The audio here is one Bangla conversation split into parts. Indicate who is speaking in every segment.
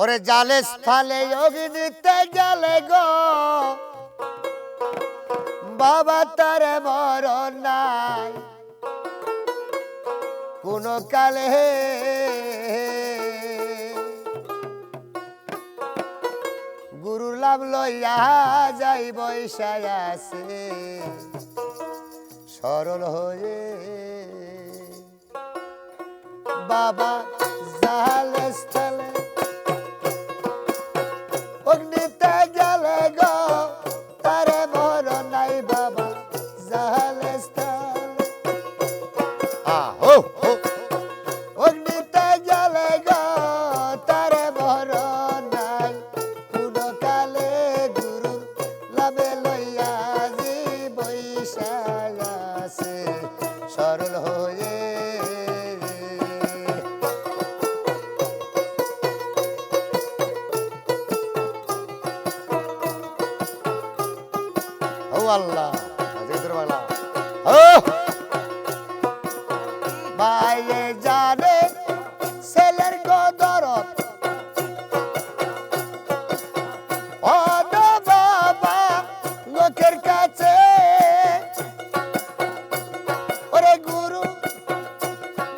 Speaker 1: ওরে জালে স্থলে যোগী দিতে গেলে গো। বাবা তার মর নাই। কোন কালে গুরু লাভ লইয়া যাই বৈশা আছে সরল হয়ে বাবা জালে স্থলে বাংলা জগদর বাংলা ও বাইয়ে জানে লোকের কাছে। ওরে গুরু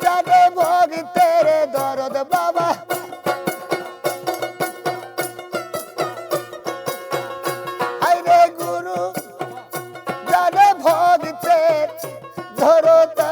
Speaker 1: যাবে ভগতের দরদ বাবা। ধরতা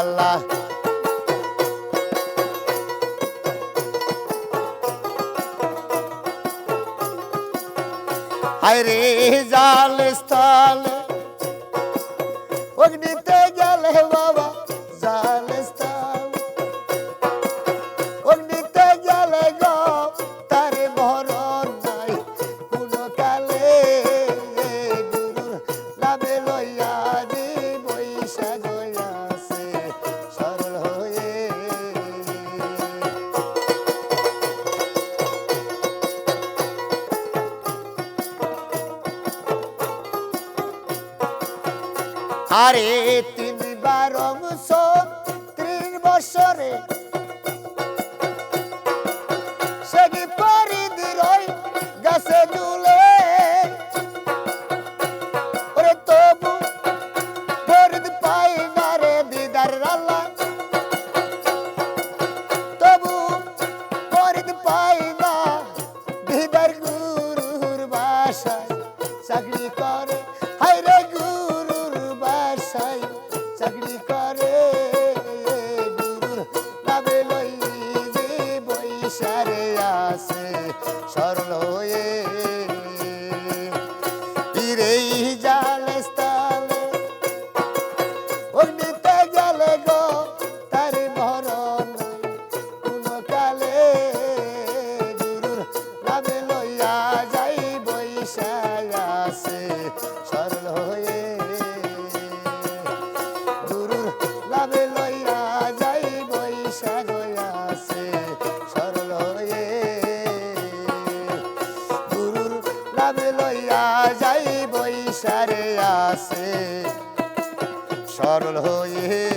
Speaker 1: আল্লাহ। আরে জাল স্থলে আরে তিনবার অংশ ত্রিশ বছরে। সে লাভে লইয়া যাই বৈশারে আসে। সরল হয়ে